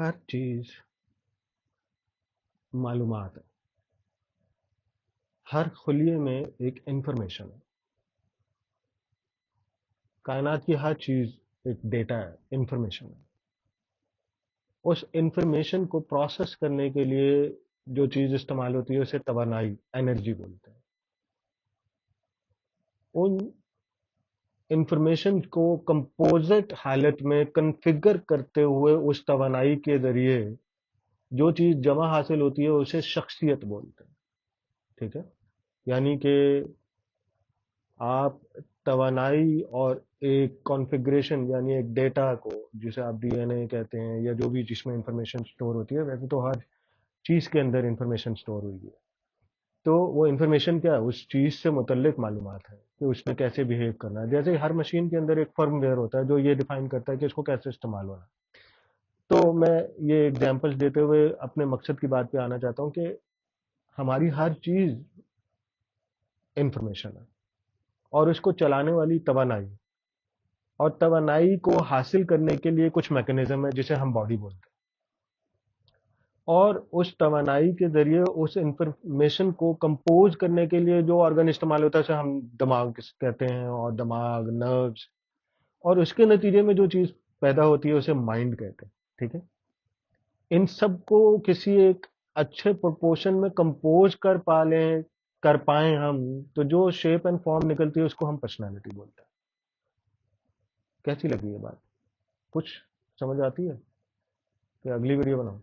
हर चीज़ मालूम है। हर खुलिये में एक इंफॉर्मेशन है। कायनात की हर चीज़ एक डेटा है इंफॉर्मेशन है। उस इंफॉर्मेशन को प्रोसेस करने के लिए जो चीज़ इस्तेमाल होती है, उसे तवानाई एनर्जी बोलते हैं। उन इंफॉर्मेशन को कंपोजिट हालत में कन्फिगर करते हुए उस तवानाई के ज़रिए जो चीज़ जमा हासिल होती है, उसे शख्सियत बोलते हैं। ठीक है? यानी कि आप तवानाई और एक कॉन्फ़िगरेशन यानी एक डेटा को, जिसे आप डीएनए कहते हैं या जो भी जिसमें इंफॉर्मेशन स्टोर होती है, वैसे तो हर चीज़ के अंदर इंफॉर्मेशन स्टोर हुई है। तो वो इंफॉर्मेशन क्या है? उस चीज़ से मुतलिक मालूम है कि उसमें कैसे बिहेव करना है। जैसे हर मशीन के अंदर एक फर्मवेयर होता है जो ये डिफाइन करता है कि इसको कैसे इस्तेमाल होना है। तो मैं ये एग्जाम्पल्स देते हुए अपने मकसद की बात पे आना चाहता हूँ कि हमारी हर चीज़ इंफॉर्मेशन है और उसको चलाने वाली तवानाई और तवानाई को हासिल करने के लिए कुछ मैकेनिज्म है जिसे हम बॉडी बोलते हैं। और उस तवानाई के ज़रिए, उस इंफॉर्मेशन को कंपोज करने के लिए जो ऑर्गन इस्तेमाल होता है, उसे हम दिमाग कहते हैं, और दिमाग नर्व्स और उसके नतीजे में जो चीज़ पैदा होती है, उसे माइंड कहते हैं, ठीक है? इन सबको किसी एक अच्छे प्रोपोर्शन में कंपोज कर पा लें कर पाए हम तो जो शेप एंड फॉर्म निकलती है, उसको हम पर्सनैलिटी बोलते हैं। कैसी लगी ये बात? कुछ समझ आती है? कि अगली वीडियो बनाऊँ।